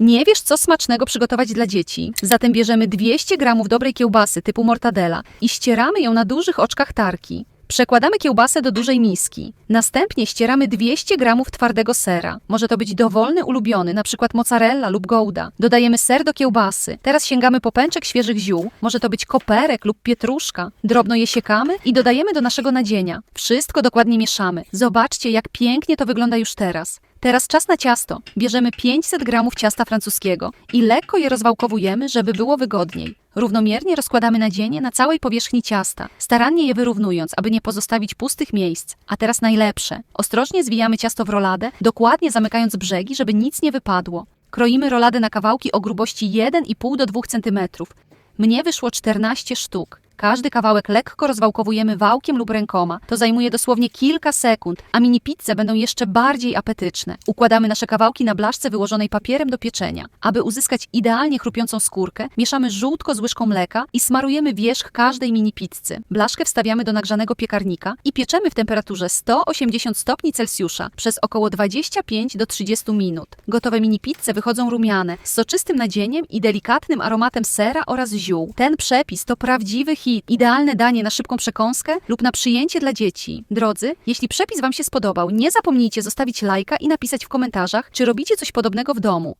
Nie wiesz, co smacznego przygotować dla dzieci? Zatem bierzemy 200 gramów dobrej kiełbasy typu mortadela i ścieramy ją na dużych oczkach tarki. Przekładamy kiełbasę do dużej miski. Następnie ścieramy 200 gramów twardego sera. Może to być dowolny ulubiony, przykład mozzarella lub gouda. Dodajemy ser do kiełbasy. Teraz sięgamy po pęczek świeżych ziół. Może to być koperek lub pietruszka. Drobno je siekamy i dodajemy do naszego nadzienia. Wszystko dokładnie mieszamy. Zobaczcie, jak pięknie to wygląda już teraz. Teraz czas na ciasto. Bierzemy 500 gramów ciasta francuskiego i lekko je rozwałkowujemy, żeby było wygodniej. Równomiernie rozkładamy nadzienie na całej powierzchni ciasta, starannie je wyrównując, aby nie pozostawić pustych miejsc. A teraz najlepsze. Ostrożnie zwijamy ciasto w roladę, dokładnie zamykając brzegi, żeby nic nie wypadło. Kroimy roladę na kawałki o grubości 1,5 do 2 cm. Mnie wyszło 14 sztuk. Każdy kawałek lekko rozwałkowujemy wałkiem lub rękoma. To zajmuje dosłownie kilka sekund, a mini pizze będą jeszcze bardziej apetyczne. Układamy nasze kawałki na blaszce wyłożonej papierem do pieczenia. Aby uzyskać idealnie chrupiącą skórkę, mieszamy żółtko z łyżką mleka i smarujemy wierzch każdej mini pizzy. Blaszkę wstawiamy do nagrzanego piekarnika i pieczemy w temperaturze 180 stopni Celsjusza przez około 25 do 30 minut. Gotowe mini pizze wychodzą rumiane, z soczystym nadzieniem i delikatnym aromatem sera oraz ziół. Ten przepis to prawdziwy hit, idealne danie na szybką przekąskę lub na przyjęcie dla dzieci. Drodzy, jeśli przepis Wam się spodobał, nie zapomnijcie zostawić lajka i napisać w komentarzach, czy robicie coś podobnego w domu.